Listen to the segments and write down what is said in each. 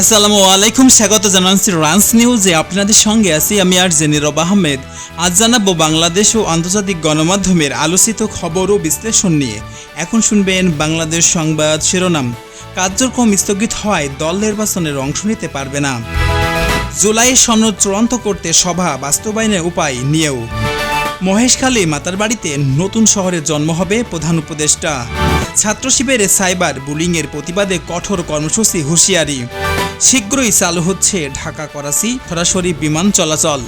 আসসালামু আলাইকুম, স্বাগত জানাচ্ছি রান্স নিউজে আপনাদের সঙ্গে আছি আমি আর জেনিরব আহমেদ। আজ জানাব বাংলাদেশ ও আন্তর্জাতিক গণমাধ্যমের আলোচিত খবর ও বিশ্লেষণ নিয়ে। এখন শুনবেন বাংলাদেশ সংবাদ শিরোনাম। কার্যক্রম স্থগিত হওয়ায় দল নির্বাচনের অংশ নিতে পারবে না। জুলাই সনদ চূড়ান্ত করতে সভা বাস্তবায়নের উপায় নিয়েও। মহেশখালী মাতার বাড়িতে নতুন শহরের জন্ম হবে প্রধান উপদেষ্টা। ছাত্র শিবিরে সাইবার বুলিংয়ের প্রতিবাদে কঠোর কর্মসূচি হুঁশিয়ারি। শীঘ্রই চালু হচ্ছে ঢাকা করাচি সরাসরি বিমান চলাচল।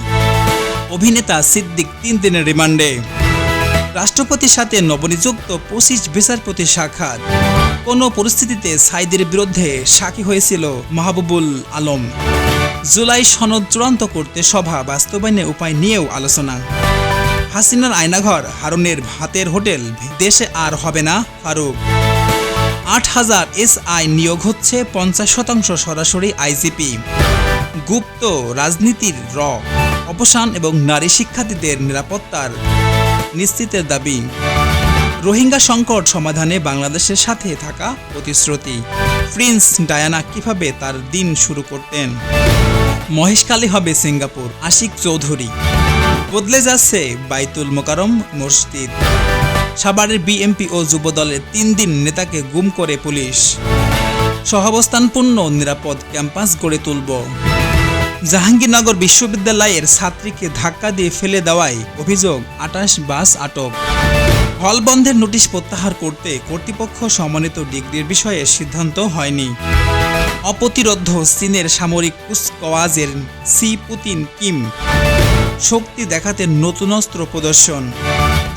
অভিনেতা সিদ্দিক তিন দিনের রিমান্ডে। রাষ্ট্রপতির সাথে নবনিযুক্ত পঁচিশ বিচারপতি সাক্ষাৎ। কোনো পরিস্থিতিতে সাইদের বিরুদ্ধে সাক্ষী হয়েছিল মাহবুবুল আলম। জুলাই সনদ চূড়ান্ত করতে সভা বাস্তবায়নের উপায় নিয়েও আলোচনা। হাসিনার আয়নাঘর হারুনের ভাতের হোটেল দেশে আর হবে না, ফারুক। আট হাজার এস আই নিয়োগ হচ্ছে পঞ্চাশ শতাংশ সরাসরি আইজিপি। গুপ্ত রাজনীতির র, অবসান এবং নারী শিক্ষার্থীদের নিরাপত্তার নিশ্চিতের দাবি। রোহিঙ্গা সংকট সমাধানে বাংলাদেশের সাথে থাকা প্রতিশ্রুতি। প্রিন্স ডায়ানা কীভাবে তার দিন শুরু করতেন? মহেশকালী হবে সিঙ্গাপুর, আশিক চৌধুরী। বদলে যাচ্ছে বাইতুল মোকারম মসজিদ। সাভারের বিএমপি ও যুবদলের তিন দিন নেতাকে গুম করে পুলিশ। সহাবস্থানপূর্ণ নিরাপদ ক্যাম্পাস গড়ে তুলব। জাহাঙ্গীরনগর বিশ্ববিদ্যালয়ের ছাত্রীকে ধাক্কা দিয়ে ফেলে দেওয়ায় অভিযোগ আটাশ বাস আটক। হল বন্ধের নোটিশ প্রত্যাহার করতে কর্তৃপক্ষ সমন্বিত ডিগ্রির বিষয়ে সিদ্ধান্ত হয়নি। অপ্রতিরোধ চীনের সামরিক কুচকাওয়াজের সি পুতিন কিম। শক্তি দেখাতে নতুন অস্ত্র প্রদর্শন।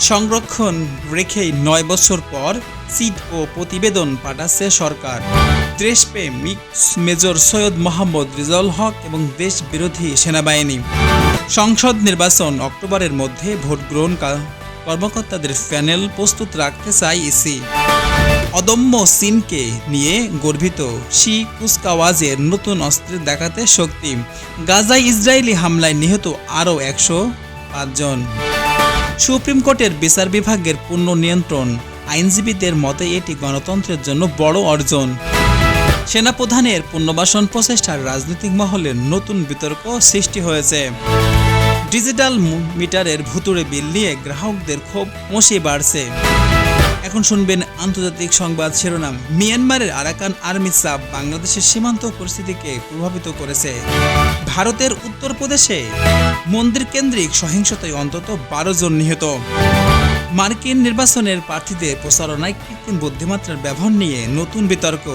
সংরক্ষণ রেখেই নয় বছর পর সিট ও প্রতিবেদন পাঠাচ্ছে সরকার। দেশপ্রেমিক মেজর সৈয়দ মোহাম্মদ রিজাউল হক এবং দেশ বিরোধী সেনাবাহিনী। সংসদ নির্বাচন অক্টোবরের মধ্যে ভোট গ্রহণ কর্মকর্তাদের প্যানেল প্রস্তুত রাখতে চায় ইসি। অদম্য চীনকে নিয়ে গর্বিত শি কুচকাওয়াজের নতুন অস্ত্রের দেখাতে শক্তি। গাজায় ইসরায়েলি হামলায় নিহত আরও একশো পাঁচজন। সুপ্রিম কোর্টের বিচার বিভাগের পূর্ণ নিয়ন্ত্রণ। আইনজীবীদের মতে এটি গণতন্ত্রের জন্য বড় অর্জন। সেনাপ্রধানের পুনর্বাসন প্রচেষ্টার রাজনৈতিক মহলে নতুন বিতর্ক সৃষ্টি হয়েছে। ডিজিটাল মিটারের ভুতুড়ে বিল নিয়ে গ্রাহকদের ক্ষোভ মশি বাড়ছে। এখন শুনবেন আন্তর্জাতিক সংবাদ শিরোনাম। মিয়ানমারের আরাকান আর্মি চাপ বাংলাদেশের সীমান্ত পরিস্থিতিকে প্রভাবিত করেছে। ভারতের উত্তরপ্রদেশে মন্দির কেন্দ্রিক সহিংসতায় অন্তত বারো জন নিহত। মার্কিন নির্বাচনের প্রার্থীদের প্রচারণায় কৃত্রিম বুদ্ধিমাত্রার ব্যবহার নিয়ে নতুন বিতর্ক।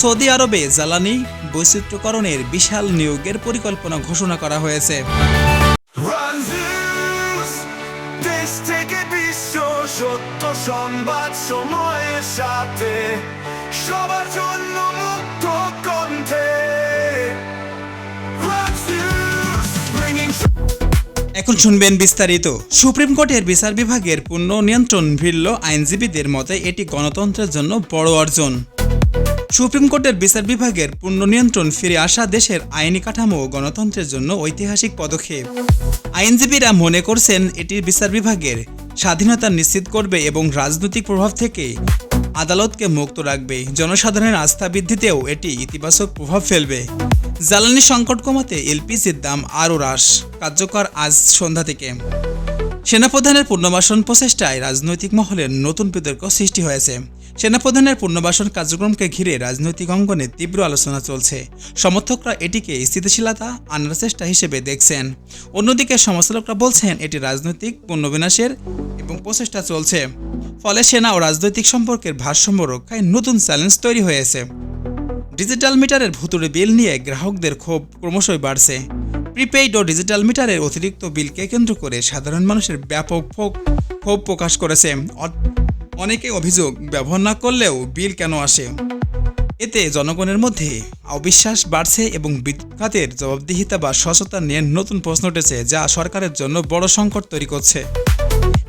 সৌদি আরবে জ্বালানি বৈচিত্র্যকরণের বিশাল নিয়োগের পরিকল্পনা ঘোষণা করা হয়েছে। সত্য সংবাদ সময়ের সাথে, সবার জন্য News, bringing এখন শুনবেন বিস্তারিত। সুপ্রিম কোর্টের বিচার বিভাগের পূর্ণ নিয়ন্ত্রণ ভিড়ল আইনজীবীদের মতে এটি গণতন্ত্রের জন্য বড় অর্জন। সুপ্রিম কোর্টের বিচার বিভাগের পূর্ণ নিয়ন্ত্রণ ফিরে আসা দেশের আইনি কাঠামো গণতন্ত্রের জন্য ঐতিহাসিক পদক্ষেপ। আইনজীবীরা মনে করছেন এটি বিচার বিভাগের স্বাধীনতা নিশ্চিত করবে এবং রাজনৈতিক প্রভাব থেকে আদালতকে মুক্ত রাখবে। জনসাধারণের আস্থা বৃদ্ধিতেও এটি ইতিবাচক প্রভাব ফেলবে। জ্বালানি সংকট কমাতে এলপিজির দাম আরও হ্রাস, কার্যকর আজ সন্ধ্যা থেকে। সেনাপ্রধানের পুনর্বাসন প্রচেষ্টায় রাজনৈতিক মহলে নতুন বিতর্ক সৃষ্টি হয়েছে। সেনাপ্রধানের পুনর্বাসন কার্যক্রমকে ঘিরে রাজনৈতিক অঙ্গনে তীব্র আলোচনা চলছে। সমর্থকরা এটিকে স্থিতিশীলতা, আনার চেষ্টা হিসেবে দেখছেন। অন্যদিকে সমালোচকরা বলছেন, এটি রাজনৈতিক পুনর্বিনাশের এবং প্রচেষ্টা চলছে। ফলে সেনা ও রাজনৈতিক সম্পর্কের ভারসাম্য রক্ষায় নতুন চ্যালেঞ্জ তৈরি হয়েছে। ডিজিটাল মিটারের ভুতুড়ে বিল নিয়ে গ্রাহকদের ক্ষোভ ক্রমশই বাড়ছে। প্রিপেইড ও ডিজিটাল মিটারের অতিরিক্ত বিলকে কেন্দ্র করে সাধারণ মানুষের ব্যাপক ক্ষোভ ক্ষোভ প্রকাশ করেছে। অনেকে অভিযোগ ব্যবহার না করলেও বিল কেন আসে? এতে জনগণের মধ্যে অবিশ্বাস বাড়ছে এবং বিদ্যুৎ খাতের জবাবদিহিতা বা স্বচ্ছতা নিয়ে নতুন প্রশ্ন উঠেছে যা সরকারের জন্য বড় সংকট তৈরি করছে।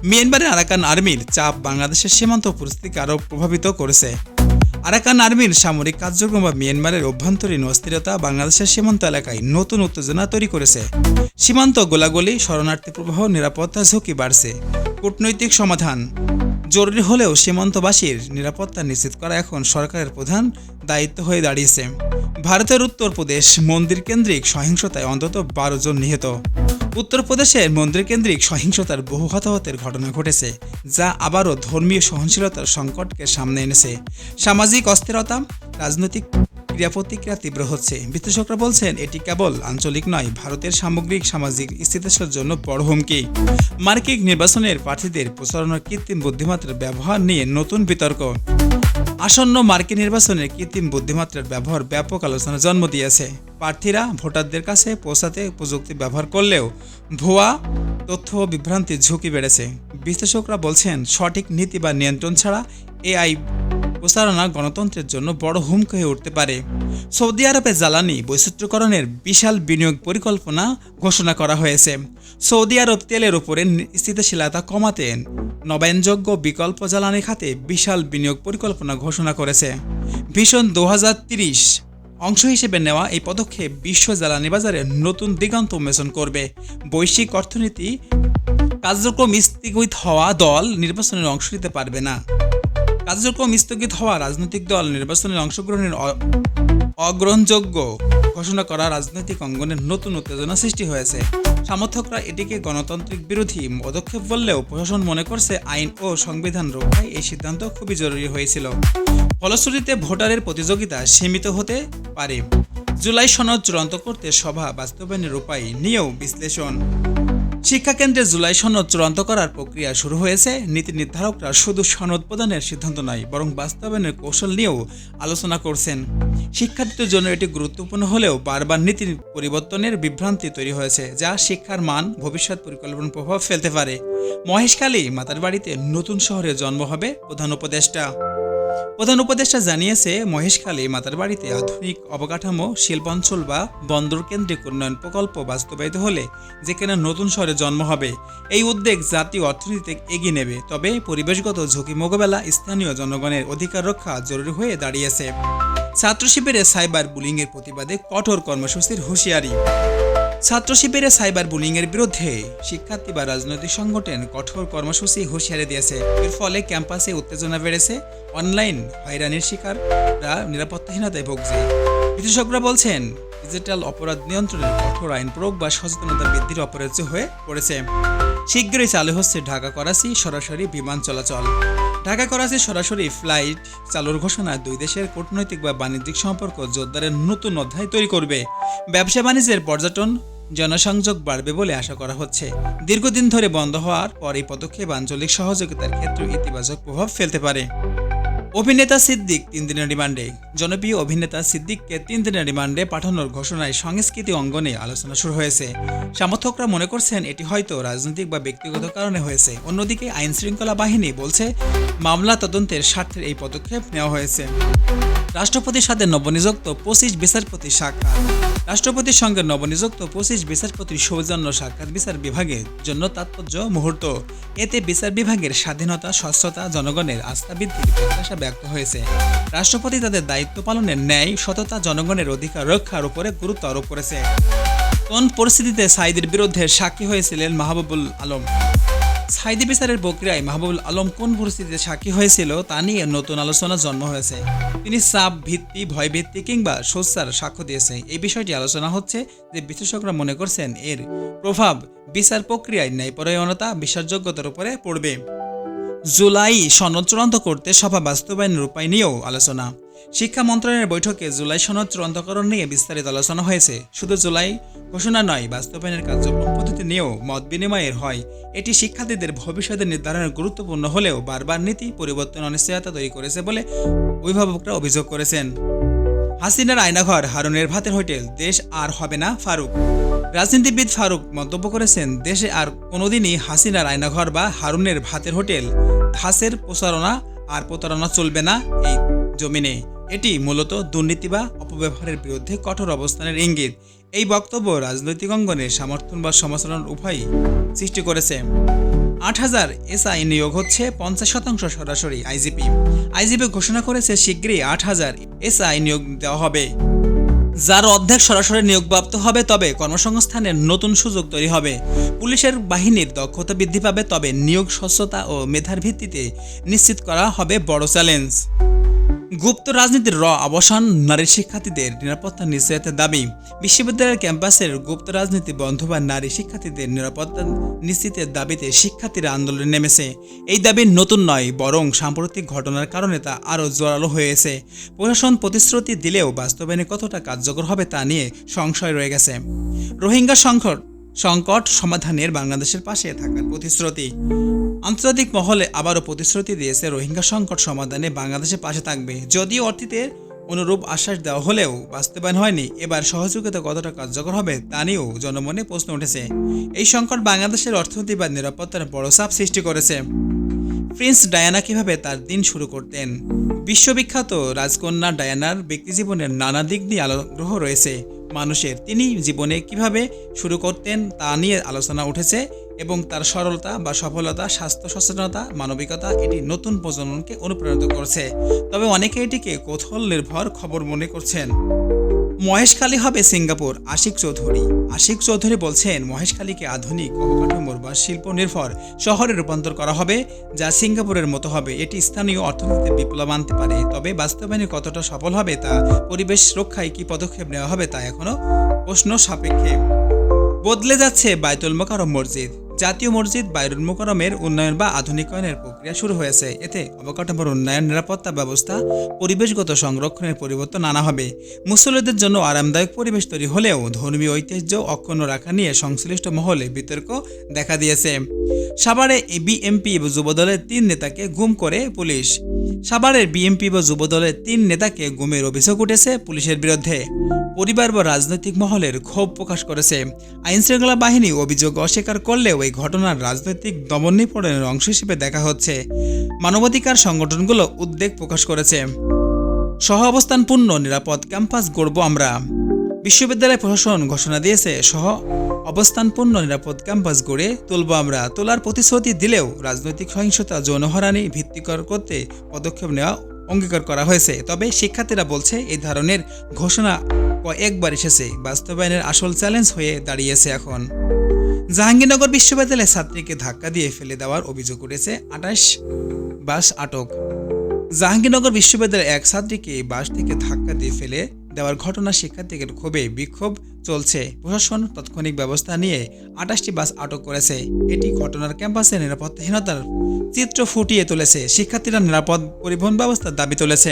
মিয়ানমারের আরাকান আর্মির চাপ বাংলাদেশের সীমান্ত পরিস্থিতিকে আরও প্রভাবিত করেছে। আরাকান আর্মির সামরিক কার্যক্রম বা মিয়ানমারের অভ্যন্তরীণ অস্থিরতা বাংলাদেশের সীমান্ত এলাকায় নতুন উত্তেজনা তৈরি করেছে। সীমান্ত গোলাগুলি শরণার্থী প্রবাহ, নিরাপত্তা ঝুঁকি বাড়ছে। কূটনৈতিক সমাধান জরুরি হলেও সীমান্তবাসীর নিরাপত্তা নিশ্চিত করা এখন সরকারের প্রধান দায়িত্ব হয়ে দাঁড়িয়েছে। ভারতের উত্তরপ্রদেশ মন্দির কেন্দ্রিক সহিংসতায় অন্তত বারো জন নিহত। উত্তরপ্রদেশের মন্দির কেন্দ্রিক সহিংসতার বহু হতাহতের ঘটনা ঘটেছে, যা আবারও ধর্মীয় সহনশীলতার সংকটকে সামনে এনেছে। সামাজিক অস্থিরতা, রাজনৈতিক ক্রিয়া প্রতিক্রিয়া তীব্র হচ্ছে। বিশ্লেষকরা বলছেন, এটি কেবল আঞ্চলিক নয়, ভারতের সামগ্রিক, সামাজিক স্থিতিশীলের জন্য বড় হুমকি। মার্কিক নির্বাচনের প্রার্থীদের প্রচারণার কৃত্রিম বুদ্ধিমত্তার ব্যবহার নিয়ে নতুন বিতর্ক। আসন্ন মার্কিন নির্বাচনের কৃত্রিম বুদ্ধিমত্তার ব্যবহার ব্যাপক আলোচনার জন্ম দিয়েছে। প্রার্থীরা ভোটারদের কাছে পৌঁছাতে প্রযুক্তি ব্যবহার করলেও ভুয়া তথ্য বিভ্রান্তির ঝুঁকি বেড়েছে। বিশ্লেষকরা বলছেন, সঠিক নীতি বা নিয়ন্ত্রণ ছাড়া এআই প্রচারণা গণতন্ত্রের জন্য বড় হুমকি হয়ে উঠতে পারে। সৌদি আরবে জ্বালানি বৈচিত্র্যকরণের বিশাল বিনিয়োগ পরিকল্পনা ঘোষণা করা হয়েছে। সৌদি আরব তেলের উপরে স্থিতিশীলতা কমাতে নবায়নযোগ্য বিকল্প জ্বালানি খাতে বিশাল বিনিয়োগ পরিকল্পনা ঘোষণা করেছে। ভীষণ দু অংশ হিসেবে নেওয়া এই পদক্ষেপ বিশ্ব জ্বালানি বাজারে নতুন দিগন্ত উন্মোচন করবে। বৈশ্বিক অর্থনীতি কার্যক্রম স্থগিত হওয়া দল নির্বাচনের অংশ নিতে পারবে না। কার্যক্রম স্থগিত হওয়া রাজনৈতিক দল নির্বাচনের অংশগ্রহণের অগ্রহণযোগ্য ঘোষণা করা রাজনৈতিক অঙ্গনের নতুন উত্তেজনা সৃষ্টি হয়েছে। সমর্থকরা এটিকে গণতান্ত্রিক বিরোধী পদক্ষেপ বললেও প্রশাসন মনে করছে আইন ও সংবিধান রক্ষায় এই সিদ্ধান্ত খুবই জরুরি হয়েছিল। ফলশ্রুতিতে ভোটারের প্রতিযোগিতা সীমিত হতে পারে। জুলাই সনদ চূড়ান্ত করতে সভা বাস্তবায়নের উপায় নিয়েও বিশ্লেষণ। শিক্ষা কেন্দ্রে জুলাই সনদ চূড়ান্ত করার প্রক্রিয়া শুরু হয়েছে। নীতি নির্ধারকরা শুধু সনদ প্রদানের সিদ্ধান্ত নয়, বরং বাস্তবায়নের কৌশল নিয়েও আলোচনা করছেন। শিক্ষার্থীদের জন্য এটি গুরুত্বপূর্ণ হলেও বারবার নীতির পরিবর্তনের বিভ্রান্তি তৈরি হয়েছে, যা শিক্ষার মান, ভবিষ্যৎ পরিকল্পনার প্রভাব ফেলতে পারে। মহেশখালী মাতার বাড়িতে নতুন শহরে জন্ম হবে প্রধান উপদেষ্টা। প্রধান উপদেষ্টা জানিয়েছে, মহেশখালী মাতার বাড়িতে আধুনিক অবকাঠামো, শিল্পাঞ্চল বা বন্দর কেন্দ্রিক উন্নয়ন প্রকল্প বাস্তবায়িত হলে যেখানে নতুন শহরে জন্ম হবে, এই উদ্যোগ জাতীয় অর্থনীতিতে এগিয়ে নেবে। তবে পরিবেশগত ঝুঁকি মোকাবেলা স্থানীয় জনগণের অধিকার রক্ষা জরুরি হয়ে দাঁড়িয়েছে। ছাত্র শিবিরে সাইবার বুলিংয়ের প্রতিবাদে কঠোর কর্মসূচির হুঁশিয়ারি। ছাত্র শিবিরে সাইবার বুলিংয়ের বিরুদ্ধে শিক্ষার্থী বা রাজনৈতিক সংগঠন কঠোর কর্মসূচি হুঁশিয়ারি দিয়েছে। এর ফলে ক্যাম্পাসে উত্তেজনা বেড়েছে, অনলাইন হয়রানির শিকাররা নিরাপত্তাহীনতায় ভুগছে। বিশেষজ্ঞরা বলছেন ডিজিটাল অপরাধ নিয়ন্ত্রণের কঠোর আইন প্রয়োগ বা সচেতনতা বৃদ্ধির অপরাজ্য হয়ে পড়েছে। শীঘ্রই চালু হচ্ছে ঢাকা করাচি সরাসরি বিমান চলাচল। ঢাকা করাচি সরাসরি ফ্লাইট চালুর ঘোষণা দুই দেশের কূটনৈতিক বা বাণিজ্যিক সম্পর্ক জোরদারের নতুন অধ্যায় তৈরি করবে। ব্যবসা বাণিজ্যের পর্যটন জনসংযোগ বাড়বে বলে আশা করা হচ্ছে। দীর্ঘদিন ধরে বন্ধ হওয়ার পর এই পদক্ষেপ আঞ্চলিক সহযোগিতার ক্ষেত্রে ইতিবাচক প্রভাব ফেলতে পারে। অভিনেতা সিদ্দিক তিন দিনের রিমান্ডে। জনপ্রিয় অভিনেতা সিদ্দিককে তিন দিনের রিমান্ডে পাঠানোর ঘোষণায় সংস্কৃতি অঙ্গনে আলোচনা শুরু হয়েছে। সমর্থকরা মনে করছেন এটি হয়তো রাজনৈতিক বা ব্যক্তিগত কারণে হয়েছে। অন্যদিকে আইন শৃঙ্খলা বাহিনী বলছে, মামলা তদন্তের স্বার্থে এই পদক্ষেপ নেওয়া হয়েছে। রাষ্ট্রপতির সাথে নবনিযুক্ত পঁচিশ বিচারপতি সাক্ষাৎ। রাষ্ট্রপতির সঙ্গে নবনিযুক্ত পঁচিশ বিচারপতির সৌজন্য সাক্ষাৎ বিচার বিভাগের জন্য তাৎপর্য মুহূর্ত। এতে বিচার বিভাগের স্বাধীনতা, স্বচ্ছতা, জনগণের আস্থা বৃদ্ধির প্রত্যাশা ব্যক্ত হয়েছে। রাষ্ট্রপতি তাদের দায়িত্ব পালনের ন্যায়, সততা, জনগণের অধিকার রক্ষার উপরে গুরুত্ব আরোপ করেছে। কোন পরিস্থিতিতে সাইদের বিরুদ্ধে সাক্ষী হয়েছিলেন মাহবুবুল আলম? সাইদি বিচারের প্রক্রিয়ায় মাহবুবুল আলম কোন পরিস্থিতিতে সাক্ষী হয়েছিল তা নিয়ে নতুন আলোচনা জন্ম হয়েছে। তিনি চাপ ভিত্তি ভয়ভিত্তি কিংবা সোচ্চার সাক্ষ্য দিয়েছে এই বিষয়টি আলোচনা হচ্ছে যে বিশেষজ্ঞরা মনে করছেন এর প্রভাব বিচার প্রক্রিয়ায় ন্যায়পরায়ণতা, বিশ্বাসযোগ্যতার উপরে পড়বে। জুলাই সনদ চূড়ান্ত করতে সভা বাস্তবায়নের উপায় নিয়েও আলোচনা। শিক্ষা মন্ত্রণালয়ের বৈঠকে জুলাই সনদ চূড়ান্তকরণ নিয়ে বিস্তারিত আলোচনা হয়েছে। শুধু জুলাই ঘোষণা নয়, বাস্তবায়নের কার্যক্রম পদ্ধতি নিয়েও মত বিনিময়ের হয়। এটি শিক্ষার্থীদের ভবিষ্যতে নির্ধারণের গুরুত্বপূর্ণ হলেও বারবার নীতি পরিবর্তন অনিশ্চয়তা তৈরি করেছে বলে অভিভাবকরা অভিযোগ করেছেন। হাসিনার আয়নাঘর হারুনের ভাতের হোটেল, দেশ আর হবে না ফারুক। রাজনীতিবিদ ফারুক মন্তব্য করেছেন, দেশে আর কোনোদিনই হাসিনার আয়নাঘর বা হারুনের ভাতের হোটেল ধাসের প্রচারণা আর প্রতারণা চলবে না এই জমিনে। এটি মূলত দুর্নীতি বা অপব্যবহারের বিরুদ্ধে কঠোর অবস্থানের ইঙ্গিত। এই বক্তব্য রাজনৈতিক অঙ্গনে সমর্থন বা সমালোচনার উভয়ই সৃষ্টি করেছে। আট হাজার এসআই নিয়োগ হচ্ছে পঞ্চাশ শতাংশ সরাসরি আইজিপি। আইজিপি ঘোষণা করেছে শীঘ্রই আট হাজার এসআই নিয়োগ দেওয়া হবে। যার অর্ধেক সরাসরি নিয়োগপ্রাপ্ত হবে, তবে কর্মসংস্থানের নতুন সুযোগ তৈরি হবে। পুলিশের বাহিনীর দক্ষতা বৃদ্ধি পাবে, তবে নিয়োগ স্বচ্ছতা ও মেধার ভিত্তিতে নিশ্চিত করা হবে বড় চ্যালেঞ্জ। গুপ্ত রাজনীতির র অবসান, নারী শিক্ষার্থীদের নিরাপত্তা নিশ্চয়তার দাবি। বিশ্ববিদ্যালয়ের ক্যাম্পাসের গুপ্ত রাজনীতি বন্ধ বা নারী শিক্ষার্থীদের নিরাপত্তা নিশ্চিতের দাবিতে শিক্ষার্থীরা আন্দোলনে নেমেছে। এই দাবি নতুন নয়, বরং সাম্প্রতিক ঘটনার কারণে তা আরও জোরালো হয়েছে। প্রশাসন প্রতিশ্রুতি দিলেও বাস্তবায়নে কতটা কার্যকর হবে তা নিয়ে সংশয় রয়ে গেছে। রোহিঙ্গা সংকট সংকট সমাধানের বাংলাদেশের পাশে থাকার প্রতিশ্রুতি। আন্তর্জাতিক মহলে আবারও প্রতিশ্রুতি দিয়েছে রোহিঙ্গা সংকট সমাধানে বাংলাদেশের পাশে থাকবে। যদিও অতীতের অনুরূপ আশ্বাস দেওয়া হলেও বাস্তবায়ন হয়নি। এবার সহযোগিতা কতটা কার্যকর হবে তা নিয়েও জনমনে প্রশ্ন উঠেছে। এই সংকট বাংলাদেশের অর্থনীতি বা নিরাপত্তার বড় চাপ সৃষ্টি করেছে। প্রিন্স ডায়ানা কীভাবে তার দিন শুরু করতেন? বিশ্ববিখ্যাত রাজকন্যা ডায়ানার ব্যক্তিজীবনের নানা দিক নিয়ে আলোগ্রহ রয়েছে। মানুষের। তিনি জীবনে কীভাবে শুরু করতেন তা নিয়ে আলোচনা উঠেছে এবং তার সরলতা বা সফলতা, স্বাস্থ্য সচেতনতা, মানবিকতা এটি নতুন প্রজন্মকে অনুপ্রাণিত করছে। তবে অনেকে এটিকে কৌতূহল, নির্ভর খবর মনে করছেন। মহেশখালী হবে সিঙ্গাপুর, আশিক চৌধুরী। আশিক চৌধুরী বলছেন মহেশখালীকে আধুনিক অবকাঠামোর বা শিল্প নির্ভর শহরে রূপান্তর করা হবে, যা সিঙ্গাপুরের মতো হবে। এটি স্থানীয় অর্থনীতিতে বিপ্লব আনতে পারে। তবে বাস্তবায়নে কতটা সফল হবে তা, পরিবেশ রক্ষায় কী পদক্ষেপ নেওয়া হবে তা এখনও প্রশ্ন সাপেক্ষে। বদলে যাচ্ছে বায়তুল মোকারম মসজিদ। জাতীয় মসজিদ বাইরুল মোকরমের উন্নয়ন বা আধুনিকায়নের প্রক্রিয়া শুরু হয়েছে। এতে অবকাঠামোর উন্নয়ন, নিরাপত্তা ব্যবস্থা, পরিবেশগত সংরক্ষণের পরিবর্তন আনা হবে। মুসল্লিদের জন্য আরামদায়ক পরিবেশ তৈরি হলেও ধর্মীয় ঐতিহ্য অক্ষুণ্ণ রাখা নিয়ে সংশ্লিষ্ট মহলে বিতর্ক দেখা দিয়েছে। সাভারে বিএমপি যুবদলের তিন নেতাকে গুম করে পুলিশ। সাভারের বিএমপি বা যুবদলের তিন নেতাকে গুমের অভিযোগ উঠেছে পুলিশের বিরুদ্ধে। পরিবার বা রাজনৈতিক মহলের ক্ষোভ প্রকাশ করেছে। আইনশৃঙ্খলা বাহিনী অভিযোগ অস্বীকার করলেও এই ঘটনার রাজনৈতিক দমন নিপীড়নের অংশ হিসেবে দেখা হচ্ছে। মানবাধিকার সংগঠনগুলো উদ্বেগ প্রকাশ করেছে। সহ অবস্থানপূর্ণ নিরাপদ ক্যাম্পাস গড়ব আমরা। বিশ্ববিদ্যালয় প্রশাসন ঘোষণা দিয়েছে, সহ অবস্থানপূর্ণ নিরাপদ ক্যাম্পাস গড়ে তুলব আমরা। তোলার প্রতিশ্রুতি দিলেও রাজনৈতিক সহিংসতা যৌনহরানি ভিত্তিকর করতে পদক্ষেপ নেওয়া অঙ্গীকার করা হয়েছে। তবে শিক্ষার্থীরা বলছে, এই ধরনের ঘোষণা কয়েকবার এসেছে, বাস্তবায়নের আসল চ্যালেঞ্জ হয়ে দাঁড়িয়েছে এখন। জাহাঙ্গীরনগর বিশ্ববিদ্যালয়ে ছাত্রীকে ধাক্কা দিয়ে ফেলে দেওয়ার অভিযোগ উঠেছে, আঠাশ বাস আটক। জাহাঙ্গীরনগর বিশ্ববিদ্যালয়ের এক ছাত্রীকে বাস থেকে ধাক্কা দিয়ে ফেলে দেওয়ার ঘটনা শিক্ষার্থীদের ক্ষোভে বিক্ষোভ চলছে। প্রশাসন তাৎক্ষণিক ব্যবস্থা নিয়ে আটাশটি বাস আটক করেছে। এটি ঘটনার ক্যাম্পাসে নিরাপত্তাহীনতার চিত্র ফুটিয়ে তুলেছে। শিক্ষার্থীরা নিরাপদ পরিবহন ব্যবস্থার দাবি তুলেছে।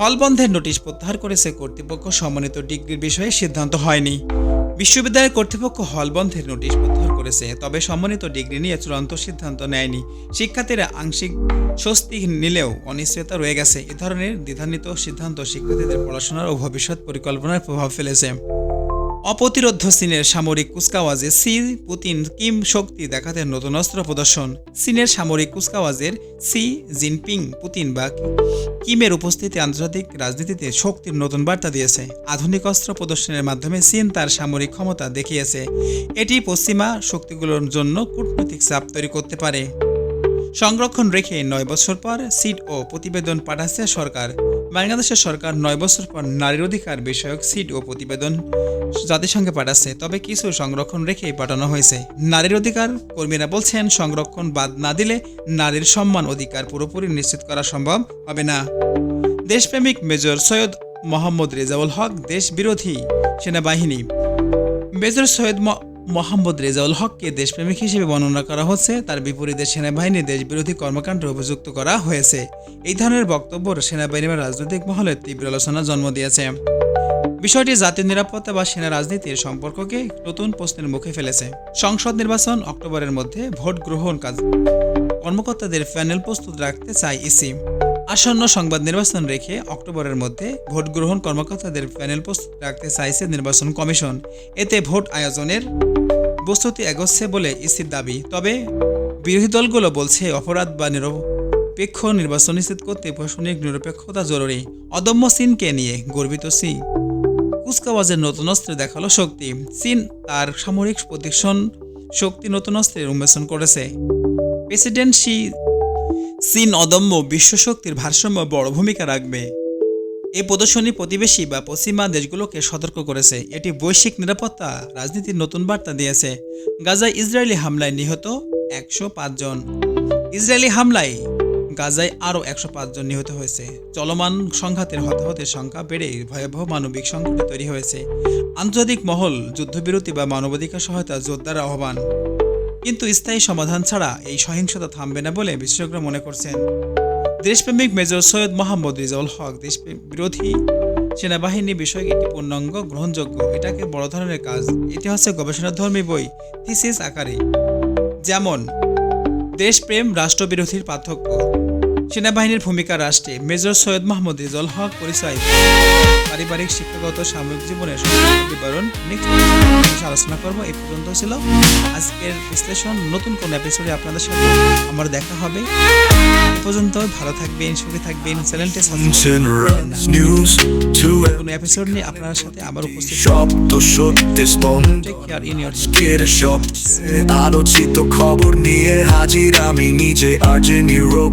হল বন্ধের নোটিশ প্রত্যাহার করেছে কর্তৃপক্ষ সমন্বিত ডিগ্রির বিষয়ে সিদ্ধান্ত হয়নি। বিশ্ববিদ্যালয় কর্তৃপক্ষ হল বন্ধের নোটিশ প্রত্যাহার করেছে, তবে সমন্বিত ডিগ্রি নিয়ে চূড়ান্ত সিদ্ধান্ত নেয়নি। শিক্ষার্থীরা আংশিক স্বস্তি নিলেও অনিশ্চয়তা রয়ে গেছে। এ ধরনের দ্বিধান্বিত সিদ্ধান্ত শিক্ষার্থীদের পড়াশোনার ও ভবিষ্যৎ পরিকল্পনার প্রভাব ফেলেছে। অপ্রতিরোধ্য চীনের সামরিক কুচকাওয়াজে সি পুতিন কিম শক্তি দেখাতে নতুন অস্ত্র প্রদর্শন। চীনের সামরিক কুচকাওয়াজের সি জিনপিং, পুতিন বা কিমের উপস্থিতি আন্তর্জাতিক রাজনীতিতে শক্তির নতুন বার্তা দিয়েছে। আধুনিক অস্ত্র প্রদর্শনের মাধ্যমে চীন তার সামরিক ক্ষমতা দেখিয়েছে। এটি পশ্চিমা শক্তিগুলোর জন্য কূটনৈতিক চাপ তৈরি করতে পারে। সংরক্ষণ রেখে নয় বছর পর সিট ও প্রতিবেদন পাঠাচ্ছে সরকার। বাংলাদেশের সরকার নয় বছর পর নারীর অধিকার বিষয়ক সিট ও প্রতিবেদন জাতিসংঘে পাঠাচ্ছে, তবে কিছু সংরক্ষণ রেখেই পাঠানো হয়েছে। নারীর অধিকার, কর্মীরা বলছেন সংরক্ষণ বাদ না দিলে নারীর সম্মান অধিকার পুরোপুরি নিশ্চিত করা সম্ভব হবে না। দেশপ্রেমিক মেজর সৈয়দ মোহাম্মদ রেজাউল হক দেশ বিরোধী সেনাবাহিনী। মেজর সৈয়দ মোহাম্মদ রেজাউল হককে দেশপ্রেমিক হিসেবে বর্ণনা করা হচ্ছে। তার বিপরীতে সেনাবাহিনী দেশবিরোধী কর্মকাণ্ডে অভিযুক্ত করা হয়েছে। এই ধরনের বক্তব্য সেনাবাহিনী বা রাজনৈতিক মহলে তীব্র আলোচনা জন্ম দিয়েছে। বিষয়টি জাতীয় নিরাপত্তা বা সেনা রাজনীতির সম্পর্ককে নতুন প্রশ্নের মুখে ফেলেছে। সংসদ নির্বাচন অক্টোবরের মধ্যে ভোট গ্রহণ কাজ কর্মকর্তাদের প্যানেল প্রস্তুত রাখতে চায় ইসি। আসন্ন সংবাদ নির্বাচন রেখে অক্টোবরের মধ্যে ভোট গ্রহণ কর্মকর্তাদের প্যানেল প্রস্তুত রাখতে চাইছে নির্বাচন কমিশন। এতে ভোট আয়োজনের প্রস্তুতি এগোচ্ছে বলে ইসির দাবি। তবে বিরোধী দলগুলো বলছে অপরাধ বা নিরপেক্ষ নির্বাচন নিশ্চিত করতে প্রশাসনিক নিরপেক্ষতা জরুরি। অদম্য চীনকে নিয়ে গর্বিত চীন। কুচকাওয়াজের নতুন অস্ত্রে দেখাল শক্তি। চীন তার সামরিক প্রতিষ্ঠান শক্তি নতুন অস্ত্রের উন্মোচন করেছে। প্রেসিডেন্ট চীন অদম্য বিশ্বশক্তির ভারসাম্য বড় ভূমিকা রাখবে। এই প্রদর্শনী প্রতিবেশী বা পশ্চিমা দেশগুলোকে সতর্ক করেছে। এটি বৈশ্বিক নিরাপত্তা, রাজনীতির নতুন বার্তা দিয়েছে। গাজায় ইসরায়েলি হামলায় নিহত একশো জন। ইসরায়েলি হামলায় গাজায় আরও একশো জন নিহত হয়েছে। চলমান সংঘাতের হতাহতের সংখ্যা বেড়ে ভয়াবহ মানবিক সংকটে তৈরি হয়েছে। আন্তর্জাতিক মহল, যুদ্ধবিরতি বা মানবাধিকার সহায়তা জোরদার আহ্বান। কিন্তু স্থায়ী সমাধান ছাড়া এই সহিংসতা থামবে না বলে বিশেষজ্ঞরা মনে করছেন। দেশপ্রেমিক মেজর সৈয়দ মোহাম্মদ রিজাউল হক দেশ বিরোধী সেনাবাহিনী বিষয়ক একটি পূর্ণাঙ্গ গ্রহণযোগ্য, এটাকে বড় ধরনের কাজ এটি হচ্ছে গবেষণাধর্মী বই, থিসিস আকারে। যেমন, দেশপ্রেম রাষ্ট্রবিরোধীর পার্থক্য। সেনাবাহিনীর ভূমিকা রাষ্ট্রে মেজর সৈয়দ মাহমুদ রিজল হক পরিচয়। পারিবারিক শিক্ষাগত সাময়িক জীবনের বিবরণ নেক্সট আলোচনা করব। এই পর্যন্ত ছিল আজকের বিশ্লেষণ। নতুন কোন এপিসোডে আপনাদের সাথে আমার দেখা হবে। এ পর্যন্ত ভালো থাকবেন সুখে থাকবেন। চ্যানেলটি কোন এপিসোড নিয়ে আপনার সাথে আবার উপস্থিত শব্দ সত্যি স্পন্দন আলোচিত খবর নিয়ে হাজির আমি নিজে আর্জেনি রোগ